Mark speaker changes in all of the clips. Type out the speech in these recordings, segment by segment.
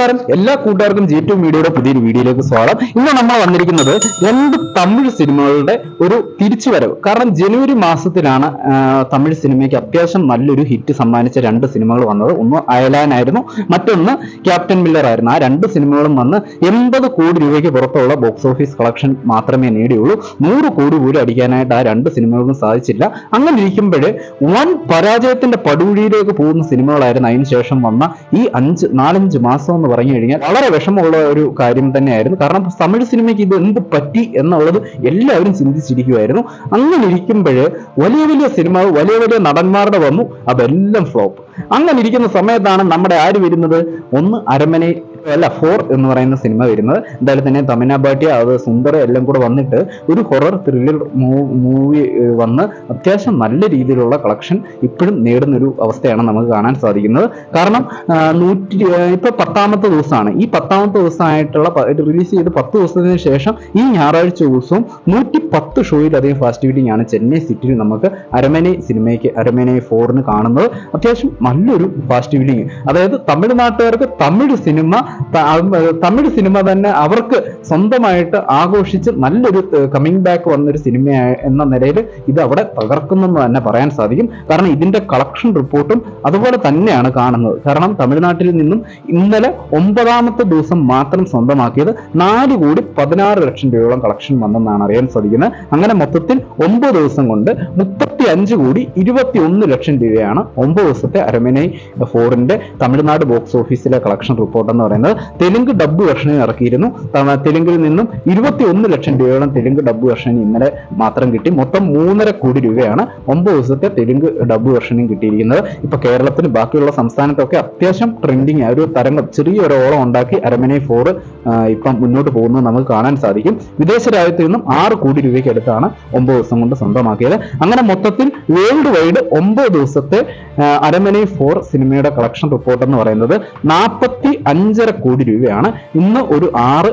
Speaker 1: നമസ്കാരം. എല്ലാ കൂട്ടുകാർക്കും ജി ടു മീഡിയയുടെ പുതിയൊരു വീഡിയോയിലേക്ക് സ്വാഗതം. ഇന്ന് നമ്മൾ വന്നിരിക്കുന്നത് രണ്ട് തമിഴ് സിനിമകളുടെ ഒരു തിരിച്ചുവരവ്. കാരണം ജനുവരി മാസത്തിലാണ് തമിഴ് സിനിമയ്ക്ക് അത്യാവശ്യം നല്ലൊരു ഹിറ്റ് സമ്മാനിച്ച രണ്ട് സിനിമകൾ വന്നത്. ഒന്ന് അയലാൻ ആയിരുന്നു മറ്റൊന്ന് ക്യാപ്റ്റൻ മില്ലർ ആയിരുന്നു. ആ രണ്ട് സിനിമകളും വന്ന് എൺപത് കോടി രൂപയ്ക്ക് പുറത്തുള്ള ബോക്സ് ഓഫീസ് കളക്ഷൻ മാത്രമേ നേടിയുള്ളൂ. നൂറ് കോടി പോലും അടിക്കാനായിട്ട് ആ രണ്ട് സിനിമകളും സാധിച്ചില്ല. അങ്ങനെ ഇരിക്കുമ്പോൾ വൻ പരാജയത്തിന്റെ പടുകുഴിയിലേക്ക് പോകുന്ന സിനിമകളായിരുന്നു. അതിനുശേഷം വന്ന ഈ അഞ്ച് നാലഞ്ച് മാസം എന്ന് പറഞ്ഞു കഴിഞ്ഞാൽ വളരെ വിഷമമുള്ള ഒരു കാര്യം തന്നെയായിരുന്നു. കാരണം തമിഴ് സിനിമയ്ക്ക് ഇത് എന്ത് പറ്റി എന്നുള്ളത് എല്ലാവരും ചിന്തിച്ചിരിക്കുമായിരുന്നു അങ്ങനെ ഇരിക്കുമ്പോൾ വലിയ വലിയ സിനിമകൾ വലിയ വലിയ നടന്മാരുടെ വന്നു അതെല്ലാം ഫ്ലോപ്പ് അങ്ങനെ ഇരിക്കുന്ന സമയത്താണ് നമ്മുടെ ആര് വരുന്നത്? ഒന്ന് അരമനെ അല്ല ഫോർ എന്ന് പറയുന്ന സിനിമ വരുന്നത്. എന്തായാലും തന്നെ തമിന ഭാട്ടിയ അത് സുന്ദർ എല്ലാം കൂടെ വന്നിട്ട് ഒരു ഹൊറർ ത്രില്ലർ മൂവി വന്ന് അത്യാവശ്യം നല്ല രീതിയിലുള്ള കളക്ഷൻ ഇപ്പോഴും നേടുന്ന ഒരു അവസ്ഥയാണ് നമുക്ക് കാണാൻ സാധിക്കുന്നത്. കാരണം നൂറ്റി ഇപ്പൊ പത്താമത്തെ ദിവസമാണ്. ഈ പത്താമത്തെ ദിവസമായിട്ടുള്ള റിലീസ് ചെയ്ത് പത്ത് ദിവസത്തിന് ശേഷം ഈ ഞായറാഴ്ച ദിവസവും നൂറ്റി പത്ത് ഷോയിലധികം ഫാസ്റ്റ് ഫീഡിംഗ് ആണ് ചെന്നൈ സിറ്റിയിൽ നമുക്ക് അരമനെ സിനിമയ്ക്ക് അരമനെ ഫോറിന് കാണുന്നത്. അത്യാവശ്യം നല്ലൊരു ഫാസ്റ്റ് ഫീഡിങ് അതായത് തമിഴ്നാട്ടുകാർക്ക് തമിഴ് സിനിമ തമിഴ് സിനിമ തന്നെ അവർക്ക് സ്വന്തമായിട്ട് ആഘോഷിച്ച് നല്ലൊരു കമ്മിങ് ബാക്ക് വന്നൊരു സിനിമ എന്ന നിലയിൽ ഇത് അവിടെ തകർക്കുന്നെന്ന് തന്നെ പറയാൻ സാധിക്കും. കാരണം ഇതിന്റെ കളക്ഷൻ റിപ്പോർട്ടും അതുപോലെ തന്നെയാണ് കാണുന്നത്. കാരണം തമിഴ്നാട്ടിൽ നിന്നും ഇന്നലെ ഒമ്പതാമത്തെ ദിവസം മാത്രം സ്വന്തമാക്കിയത് നാല് കോടി പതിനാറ് ലക്ഷം രൂപയോളം കളക്ഷൻ വന്നെന്നാണ് അറിയാൻ സാധിക്കുന്നത്. അങ്ങനെ മൊത്തത്തിൽ ഒമ്പത് ദിവസം കൊണ്ട് മുപ്പത്തി അഞ്ച് കോടി ഇരുപത്തി ഒന്ന് ലക്ഷം രൂപയാണ് ഒമ്പത് ദിവസത്തെ അരമനൈ ഫോറിന്റെ തമിഴ്നാട് ബോക്സ് ഓഫീസിലെ കളക്ഷൻ റിപ്പോർട്ട് എന്ന് പറയുന്നത്. തെലുങ്ക് ഡബ് വെർഷനിൽ ഇറക്കിയിരുന്നു. തെലുങ്കിൽ നിന്നും ഇരുപത്തി ഒന്ന് ലക്ഷം രൂപയോളം തെലുങ്ക് ഡബ് വെർഷൻ ഇന്നലെ മാത്രം കിട്ടി. മൊത്തം മൂന്നര കോടി രൂപയാണ് ഒമ്പത് ദിവസത്തെ തെലുങ്ക് ഡബ് വെർഷനും കിട്ടിയിരിക്കുന്നത്. ഇപ്പൊ കേരളത്തിന് ബാക്കിയുള്ള സംസ്ഥാനത്തൊക്കെ അത്യാവശ്യം ട്രെൻഡിങ് ഒരു തരംഗം ചെറിയൊരു ഓളം ഉണ്ടാക്കി അരമനെ ഫോർ ഇപ്പം മുന്നോട്ട് പോകുന്നത് നമുക്ക് കാണാൻ സാധിക്കും. വിദേശ രാജ്യത്ത് നിന്നും ആറ് കോടി രൂപയ്ക്ക് അടുത്താണ് ഒമ്പത് ദിവസം കൊണ്ട് സ്വന്തമാക്കിയത്. അങ്ങനെ മൊത്തത്തിൽ വേൾഡ് വൈഡ് ഒമ്പത് ദിവസത്തെ അരമനൈ ഫോർ സിനിമയുടെ കളക്ഷൻ റിപ്പോർട്ട് എന്ന് പറയുന്നത് നാൽപ്പത്തി അഞ്ചര കോടി രൂപയാണ് ഇന്ന് ഒരു ആറ്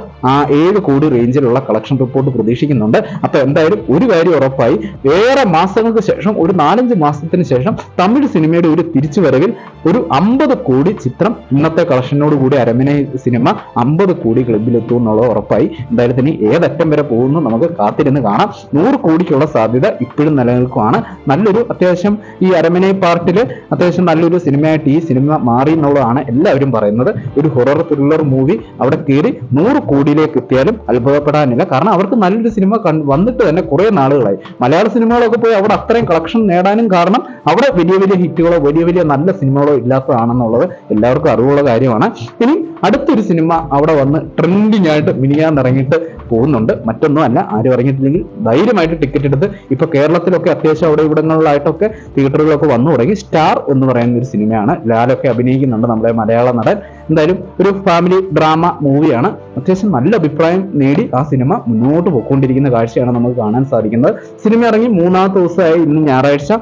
Speaker 1: ഏഴ് കോടി റേഞ്ചിലുള്ള കളക്ഷൻ റിപ്പോർട്ട് പ്രതീക്ഷിക്കുന്നുണ്ട്. അപ്പൊ എന്തായാലും ഒരു കാര്യം ഉറപ്പായി ഏറെ മാസങ്ങൾക്ക് ശേഷം ഒരു നാലഞ്ച് മാസത്തിന് ശേഷം തമിഴ് സിനിമയുടെ ഒരു തിരിച്ചുവരവിൽ ഒരു അമ്പത് കോടി ചിത്രം ഇന്നത്തെ കളക്ഷനോട് കൂടി അരമന സിനിമ അമ്പത് കോടി ക്ലബിലെത്തും എന്നുള്ളത് ഉറപ്പായി. എന്തായാലും തന്നെ ഏതറ്റം വരെ പോകുന്നു നമുക്ക് കാത്തിരുന്ന് കാണാം. നൂറ് കോടിക്കുള്ള സാധ്യത ഇപ്പോഴും നിലനിൽക്കുകയാണ് നല്ലൊരു അത്യാവശ്യം ഈ അരമനൈ പാർട്ടിൽ അത്യാവശ്യം നല്ലൊരു സിനിമയായിട്ട് ഈ സിനിമ മാറി എന്നുള്ളതാണ് എല്ലാവരും പറയുന്നത്. ഒരു ഹൊറർ ത്രില്ലർ മൂവി അവിടെ കയറി നൂറ് കോടിയിലേക്ക് എത്തിയാലും അത്ഭുതപ്പെടാനില്ല. കാരണം അവർക്ക് നല്ലൊരു സിനിമ വന്നിട്ട് തന്നെ കുറെ നാളുകളായി. മലയാള സിനിമകളൊക്കെ പോയി അവിടെ അത്രയും കളക്ഷൻ നേടാനും കാരണം അവിടെ വലിയ വലിയ ഹിറ്റുകളോ വലിയ വലിയ നല്ല സിനിമകളോ ഇല്ലാത്തതാണെന്നുള്ളത് എല്ലാവർക്കും അറിവുള്ള കാര്യമാണ്. ഇനി അടുത്തൊരു സിനിമ അവിടെ വന്ന് ട്രെൻഡിങ് ആയിട്ട് മിനിയാന്നിറങ്ങിയിട്ട് പോകുന്നുണ്ട്. മറ്റൊന്നും അല്ല ആരും ഇറങ്ങിയിട്ടില്ലെങ്കിൽ ധൈര്യമായിട്ട് ടിക്കറ്റ് എടുത്ത് ഇപ്പൊ കേരളത്തിലൊക്കെ അത്യാവശ്യം അവിടെ ഇവിടങ്ങളിലായിട്ടൊക്കെ തിയേറ്ററുകളൊക്കെ വന്നു തുടങ്ങി. സ്റ്റാർ എന്ന് പറയുന്ന ഒരു സിനിമയാണ്. ലാലൊക്കെ അഭിനയിക്കുന്നുണ്ട് നമ്മുടെ മലയാള നടൻ. എന്തായാലും ഒരു ഫാമിലി ഡ്രാമ മൂവിയാണ് അത്യാവശ്യം നല്ല അഭിപ്രായം നേടി ആ സിനിമ മുന്നോട്ട് പോയിക്കൊണ്ടിരിക്കുന്ന കാഴ്ചയാണ് നമുക്ക് കാണാൻ സാധിക്കുന്നത്. സിനിമ ഇറങ്ങി മൂന്നാമത്തെ ദിവസമായി ഇന്ന് ഞായറാഴ്ച.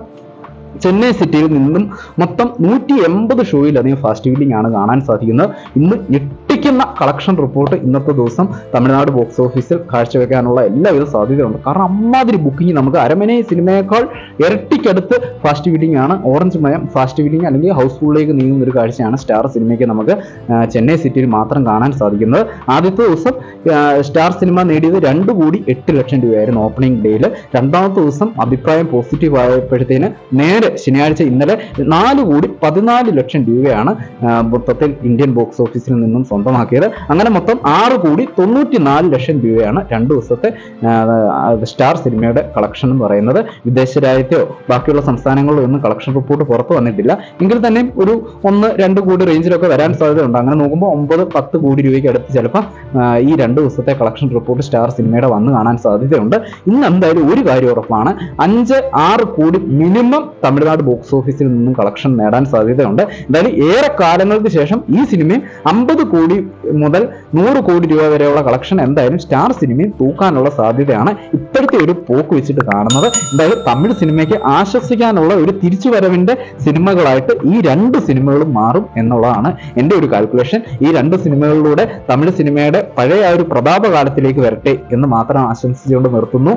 Speaker 1: ചെന്നൈ സിറ്റിയിൽ നിന്നും മൊത്തം നൂറ്റി എൺപത് ഷോയിലധികം ഫാസ്റ്റ് ഫീലിംഗ് ആണ് കാണാൻ സാധിക്കുന്നത്. ഇന്ന് ഞെട്ടിക്കുന്ന കളക്ഷൻ റിപ്പോർട്ട് ഇന്നത്തെ ദിവസം തമിഴ്നാട് ബോക്സ് ഓഫീസിൽ കാഴ്ചവെക്കാനുള്ള എല്ലാവിധ സാധ്യതയുണ്ട് കാരണം അമ്മാതിരി ബുക്കിംഗ് നമുക്ക് അരമനെ സിനിമയേക്കാൾ ഇരട്ടിക്കടുത്ത് ഫാസ്റ്റ് വീഡിംഗ് ആണ്. ഓറഞ്ച് മയം ഫാസ്റ്റ് വീഡിംഗ് അല്ലെങ്കിൽ ഹൗസ്ഫുള്ളിലേക്ക് നീങ്ങുന്ന ഒരു കാഴ്ചയാണ് സ്റ്റാർ സിനിമയ്ക്ക് നമുക്ക് ചെന്നൈ സിറ്റിയിൽ മാത്രം കാണാൻ സാധിക്കുന്നത്. ആദ്യത്തെ ദിവസം സ്റ്റാർ സിനിമ നേടിയത് രണ്ട് കോടി എട്ട് ലക്ഷം രൂപയായിരുന്നു ഓപ്പണിംഗ് ഡേയിൽ രണ്ടാമത്തെ ദിവസം അഭിപ്രായം പോസിറ്റീവ് ആയപ്പോഴത്തേന് നേരെ ശനിയാഴ്ച ഇന്നലെ നാല് കോടി പതിനാല് ലക്ഷം രൂപയാണ് മൊത്തത്തിൽ ഇന്ത്യൻ ബോക്സ് ഓഫീസിൽ നിന്നും സ്വന്തമാക്കിയത് അങ്ങനെ മൊത്തം ആറ് കോടി തൊണ്ണൂറ്റി നാല് ലക്ഷം രൂപയാണ് രണ്ട് ദിവസത്തെ സ്റ്റാർ സിനിമയുടെ കളക്ഷൻ എന്ന് പറയുന്നത്. വിദേശ രാജ്യത്തെയോ ബാക്കിയുള്ള സംസ്ഥാനങ്ങളിലോ ഒന്നും കളക്ഷൻ റിപ്പോർട്ട് പുറത്തു വന്നിട്ടില്ല. എങ്കിൽ തന്നെ ഒരു ഒന്ന് രണ്ട് കോടി റേഞ്ചിലൊക്കെ വരാൻ സാധ്യതയുണ്ട്. അങ്ങനെ നോക്കുമ്പോൾ ഒമ്പത് പത്ത് കോടി രൂപയ്ക്ക് അടുത്ത് ചിലപ്പോൾ ഈ രണ്ട് ദിവസത്തെ കളക്ഷൻ റിപ്പോർട്ട് സ്റ്റാർ സിനിമയുടെ വന്ന് കാണാൻ സാധ്യതയുണ്ട്. ഇന്ന് എന്തായാലും ഒരു കാര്യം ഉറപ്പാണ്. അഞ്ച് ആറ് കോടി മിനിമം തമിഴ്നാട് ബോക്സ് ഓഫീസിൽ നിന്നും കളക്ഷൻ നേടാൻ സാധ്യതയുണ്ട്. എന്തായാലും ഏറെ കാലങ്ങൾക്ക് ശേഷം ഈ സിനിമയും അമ്പത് കോടി മുതൽ നൂറ് കോടി രൂപ വരെയുള്ള കളക്ഷൻ എന്തായാലും സ്റ്റാർ സിനിമയും തൂക്കാനുള്ള സാധ്യതയാണ് ഇപ്പോഴത്തെ ഒരു പോക്ക് വെച്ചിട്ട് കാണുന്നത്. എന്തായാലും തമിഴ് സിനിമയ്ക്ക് ആശ്വസിക്കാനുള്ള ഒരു തിരിച്ചുവരവിന്റെ സിനിമകളായിട്ട് ഈ രണ്ട് സിനിമകളും മാറും എന്നുള്ളതാണ് എന്റെ ഒരു കാൽക്കുലേഷൻ ഈ രണ്ട് സിനിമകളിലൂടെ തമിഴ് സിനിമയുടെ പഴയ ആ ഒരു പ്രതാപകാലത്തിലേക്ക് വരട്ടെ എന്ന് മാത്രം ആശംസിച്ചുകൊണ്ട് നിർത്തുന്നു.